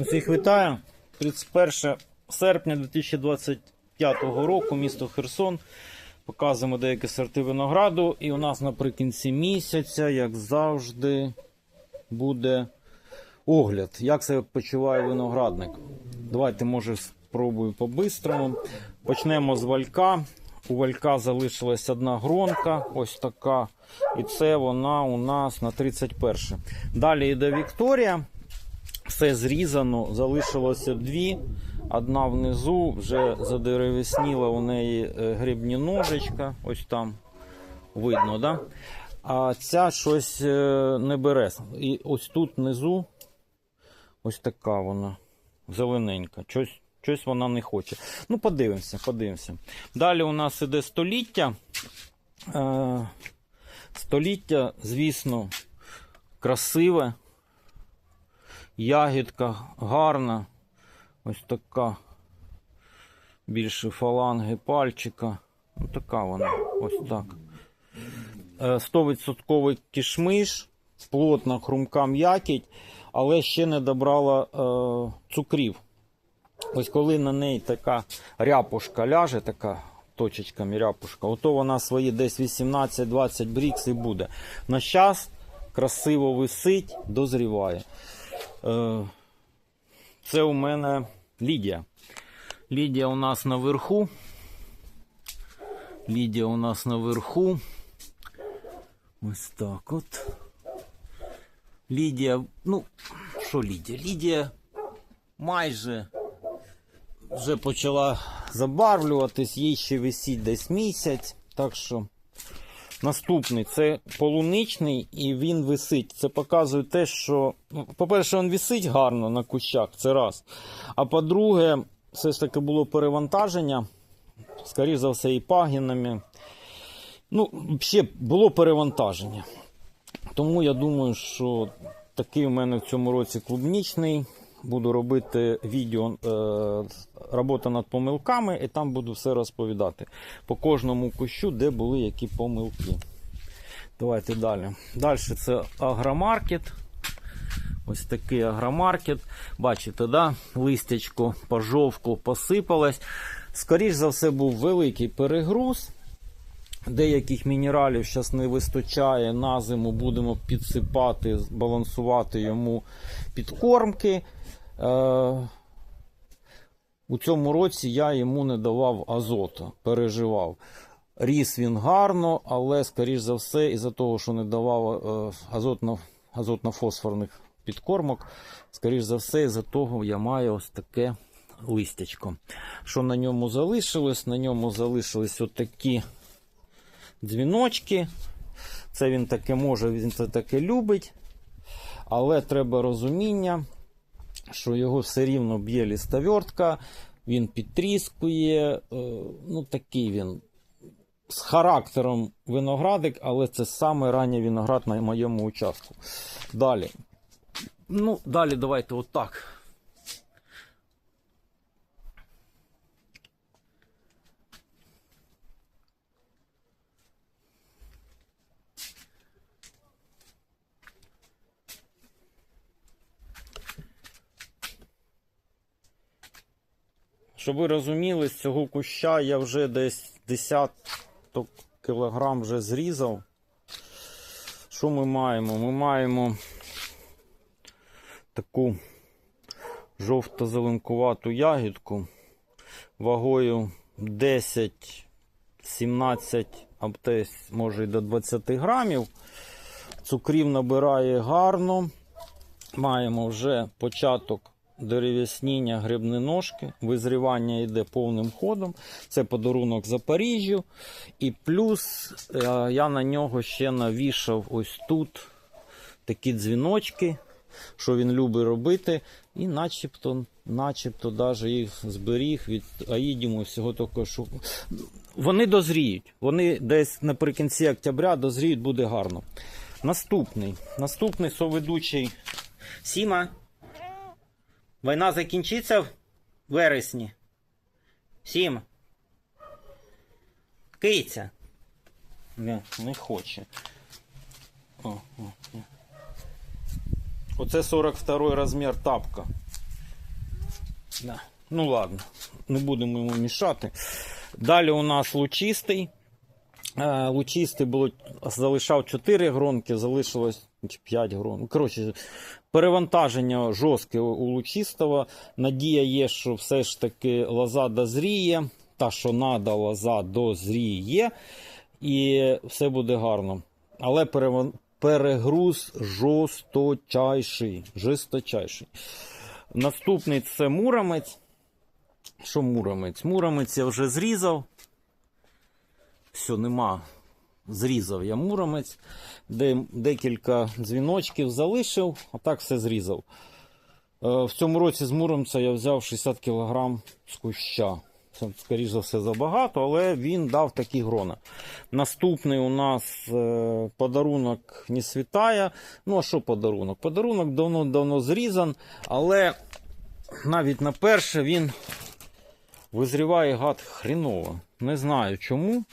Усіх вітаю. 31 серпня 2025 року, місто Херсон. Показуємо деякі сорти винограду. І у нас наприкінці місяця, як завжди, буде огляд, як себе почуває виноградник. Давайте, може, спробую по-бистрому. Почнемо з валька. У валька залишилась одна гронка, ось така. І це вона у нас на 31. Далі йде Вікторія. Все зрізано, залишилося дві. Одна внизу вже задеревесніла у неї е, грибні ножичка, ось там видно, да? а ця щось е, не бере. І ось тут внизу ось така вона зелененька. Щось, щось вона не хоче. Ну, подивимося, подивимося. Далі у нас іде століття. Е, століття, звісно, красиве. Ягідка гарна. Ось така. Більше фаланги пальчика. Ну, така вона. Ось так. Е, 100% кішмиш, плотна хрумка м'якіть, але ще не добрала е, цукрів. Ось коли на неї така ряпушка ляже, така точечками ряпушка, ото вона свої десь 18-20 брікс і буде. На час красиво висить, дозріває. Е, Це у мене Лідія. Лідія у нас наверху. Лідія у нас наверху. Ось так от. Лідія, ну, що Лідія? Лідія майже вже почала забарвлюватись, їй ще висіть десь місяць. Так що наступний це полуничний і він висить. Це показує те, що, ну, по-перше, він висить гарно на кущах, це раз. А по-друге, все ж таки було перевантаження, скоріш за все, і пагінами. Ну, ще було перевантаження. Тому я думаю, що такий у мене в цьому році клубнічний. Буду робити відео е, робота над помилками, і там буду все розповідати по кожному кущу, де були які помилки. Давайте далі. Далі це агромаркет. Ось такий агромаркет. Бачите, да? листячко пожовкло, посипалось. Скоріш за все, був великий перегруз. Деяких мінералів зараз не вистачає. На зиму будемо підсипати, балансувати йому підкормки. Е, у цьому році я йому не давав азоту, переживав. Ріс він гарно, але, скоріш за все, із-за того, що не давав е, азотно, азотно-фосфорних підкормок, скоріш за все, із-за того я маю ось таке листячко. Що на ньому залишилось? На ньому залишились отакі дзвіночки. Це він таке може, він це таке любить. Але треба розуміння, що його все рівно б'є лістовертка, він підтріскує. е, Ну, такий він з характером виноградик, але це саме ранній виноград на моєму участку. Далі. Ну, далі давайте отак. Щоб ви розуміли, з цього куща я вже десь десяток кілограм вже зрізав. Що ми маємо? Ми маємо таку жовто-зеленкувату ягідку вагою 10, 17, а десь може й до 20 грамів. Цукрів набирає гарно. Маємо вже початок дерев'ясніння грибни ножки. Визрівання йде повним ходом. Це подарунок Запоріжжю. І плюс е, я на нього ще навішав ось тут такі дзвіночки, що він любить робити. І начебто, начебто даже їх зберіг від Аїдіму всього такого, що вони дозріють. Вони десь наприкінці октября дозріють, буде гарно. Наступний. Наступний соведучий Сіма. Війна закінчиться в вересні. Сім. Киця. Не, не хоче. О, о, о. Оце 42 розмір тапка. Да. Ну ладно, не будемо йому мішати. Далі у нас лучистий. Лучистий було, залишав 4 гронки, залишилось 5 грон. Ну, Коротше, перевантаження жорстке у лучистого. Надія є, що все ж таки лоза дозріє. Та, що надо, лоза дозріє. І все буде гарно. Але перегруз жорсточайший. жорсточайший. Наступний це муромець. Що муромець? Муромець я вже зрізав. Все, нема. Зрізав я муромець, де декілька дзвіночків залишив, а так все зрізав. Е, В цьому році з муромця я взяв 60 кг з куща. Це, скоріш за все, забагато, але він дав такі грона. Наступний у нас е, подарунок не світає. Ну, а що подарунок? Подарунок давно-давно зрізан, але навіть на перше він визріває гад хріново. Не знаю чому.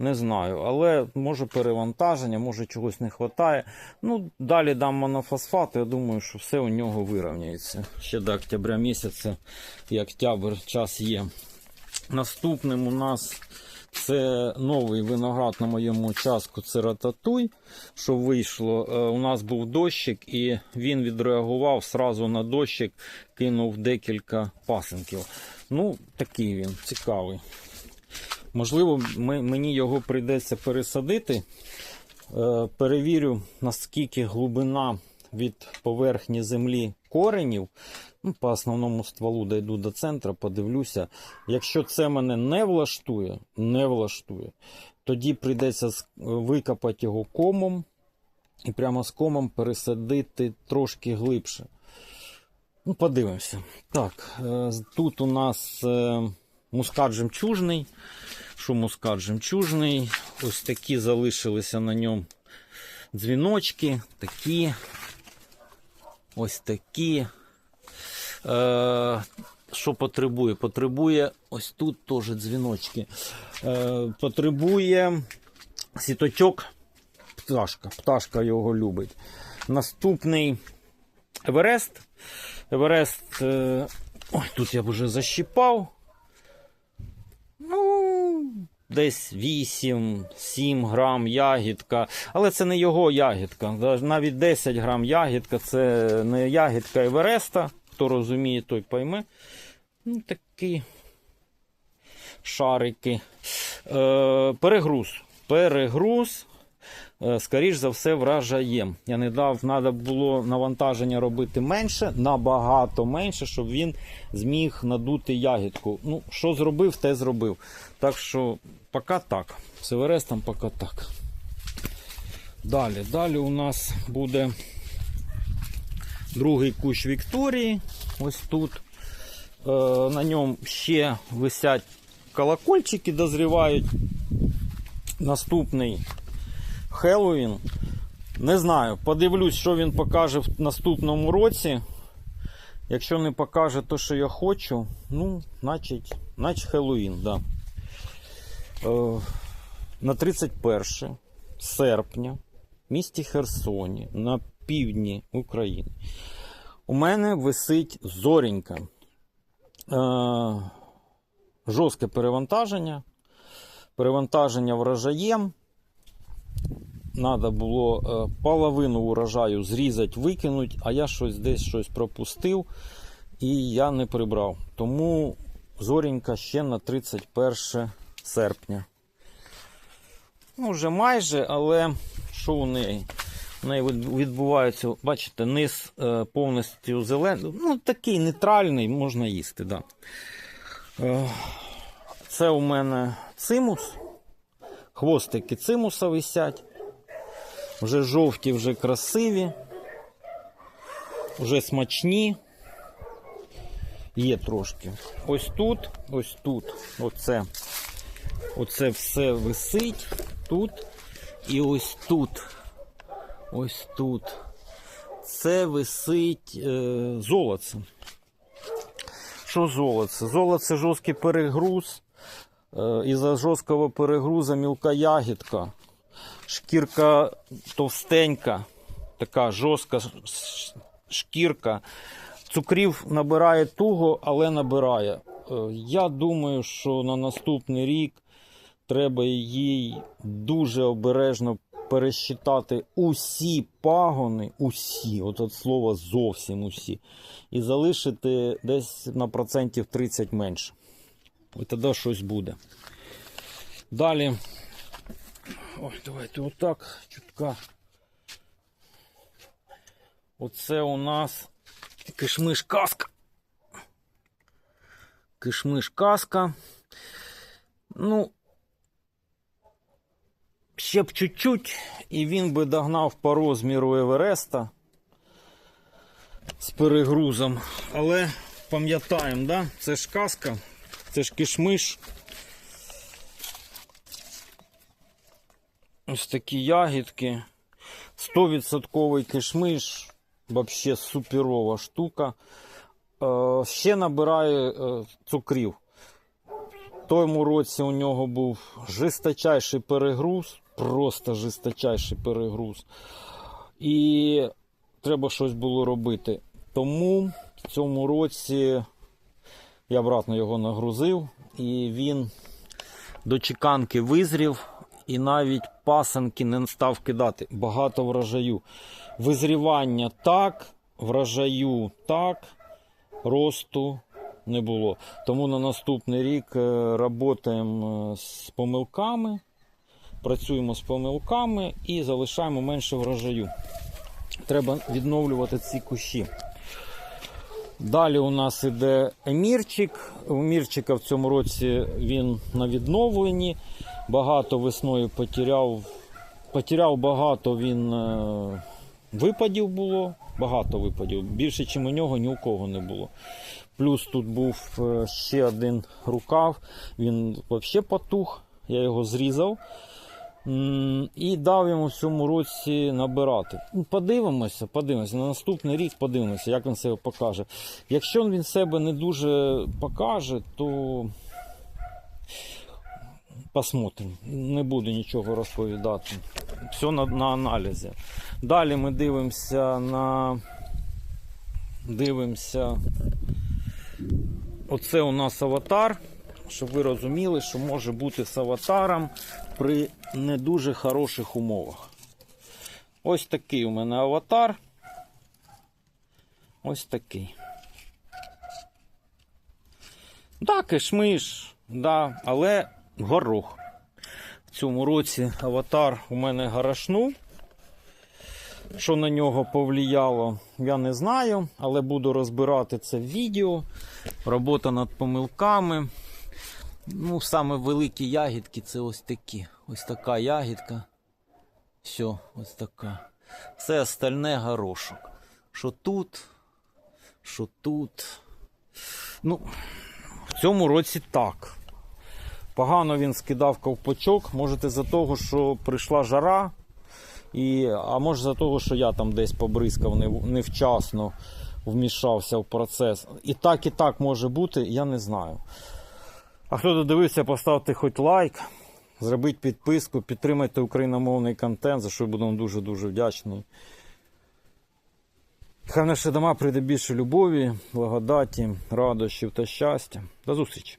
Не знаю, але може перевантаження, може чогось не вистачає. Ну, далі дам монофосфат, я думаю, що все у нього вирівняється. Ще до октября місяця і октябрь час є. Наступним у нас це новий виноград на моєму участку. Це рататуй. Що вийшло? Е, У нас був дощик, і він відреагував сразу на дощик, кинув декілька пасенків. Ну, такий він цікавий. Можливо, мені його прийдеться пересадити. Е, перевірю, наскільки глибина від поверхні землі коренів. Ну, по основному стволу дойду до центру, подивлюся. Якщо це мене не влаштує, не влаштує, тоді прийдеться викопати його комом і прямо з комом пересадити трошки глибше. Ну, подивимося. Так, е, тут у нас е, мускат жемчужний. Що мускат жемчужний? Ось такі залишилися на ньому дзвіночки, такі. Ось такі. Е, що потребує? Потребує ось тут теж дзвіночки. Е, потребує сіточок. Пташка. Пташка його любить. Наступний Еверест. Еверест. Е, ой, тут я б вже защіпав. Десь 8-7 грам ягідка. Але це не його ягідка. Навіть 10 грам ягідка це не ягідка Евереста. Хто розуміє, той пойме. Ну, такі шарики. Е, перегруз. Перегруз. Е, Скоріш за все, вражає. Я не дав, треба було навантаження робити менше, набагато менше, щоб він зміг надути ягідку. Ну, що зробив, те зробив. Так що, поки так. З Еверестом поки так. Далі, далі у нас буде другий кущ Вікторії. Ось тут. Е, на ньому ще висять колокольчики, дозрівають. Наступний Хеллоуін. Не знаю, подивлюсь, що він покаже в наступному році. Якщо не покаже те, що я хочу, ну, значить, значить Хеллоуін, да. Е, на 31 серпня в місті Херсоні на півдні України у мене висить зорінька. Е, жорстке перевантаження. Перевантаження врожаєм. Надо було е, половину урожаю зрізати, викинути, а я щось десь щось пропустив і я не прибрав. Тому зорінька ще на 31 серпня. Ну, вже майже, але що у неї? У неї відбувається, бачите, низ е, повністю зелений. Ну, такий нейтральний, можна їсти, да. Е, це у мене цимус. Хвостики цимуса висять. Вже жовті, вже красиві, вже смачні. Є трошки. Ось тут, ось тут, оце. Оце все висить тут. І ось тут. Ось тут. Це висить е, золоце. Що золоце? Золоце жорсткий перегруз. Е, із-за жорсткого перегруза мілка ягідка. Шкірка товстенька, така жорстка, шкірка. Цукрів набирає туго, але набирає. Е, Я думаю, що на наступний рік треба їй дуже обережно пересчитати усі пагони, усі, от слово зовсім усі, і залишити десь на процентів 30 менше. І тоді щось буде. Далі. Ой, давайте отак, чутка. Оце у нас кишмиш каска. Кишмиш каска. Ну, ще б чуть-чуть, і він би догнав по розміру Евереста з перегрузом. Але пам'ятаємо, да? це ж каска, це ж кишмиш. Ось такі ягідки. 100% кишмиш. Вообще суперова штука. Е, ще набирає е, цукрів. В тому році у нього був жесточайший перегруз, просто жесточайший перегруз. І треба щось було робити. Тому в цьому році я обратно його нагрузив, і він до чеканки визрів, і навіть пасанки не став кидати. Багато врожаю. Визрівання так, врожаю так, росту не було. Тому на наступний рік працюємо з помилками, працюємо з помилками і залишаємо менше врожаю. Треба відновлювати ці кущі. Далі у нас іде емірчик. У Мірчика в цьому році він на відновленні. Багато весною потеряв. Потеряв багато він е, випадів було. Багато випадів. Більше, ніж у нього, ні у кого не було. Плюс тут був е, ще один рукав. Він взагалі потух. Я його зрізав. І дав йому в цьому році набирати. Подивимося, подивимося. На наступний рік подивимося, як він себе покаже. Якщо він себе не дуже покаже, то посмотрим. Не буду нічого розповідати. Все на, на аналізі. Далі ми дивимося на. Дивимося. Оце у нас аватар. Щоб ви розуміли, що може бути з аватаром при не дуже хороших умовах. Ось такий у мене аватар. Ось такий. Да, кишмиш, да, але горох. В цьому році аватар у мене гарашнув. Що на нього повлияло, я не знаю, але буду розбирати це в відео. Робота над помилками. Ну, саме великі ягідки це ось такі. Ось така ягідка. Все, ось така. Все остальне горошок. Що тут, що тут. Ну, в цьому році так. Погано він скидав ковпачок. Можете за того, що прийшла жара. І, а може за того, що я там десь побризкав невчасно вмішався в процес. І так, і так може бути, я не знаю. А хто додивився, поставте хоч лайк, зробіть підписку, підтримайте україномовний контент, за що я буду вам дуже-дуже вдячний. Хай в наші дома прийде більше любові, благодаті, радощів та щастя. До зустрічі!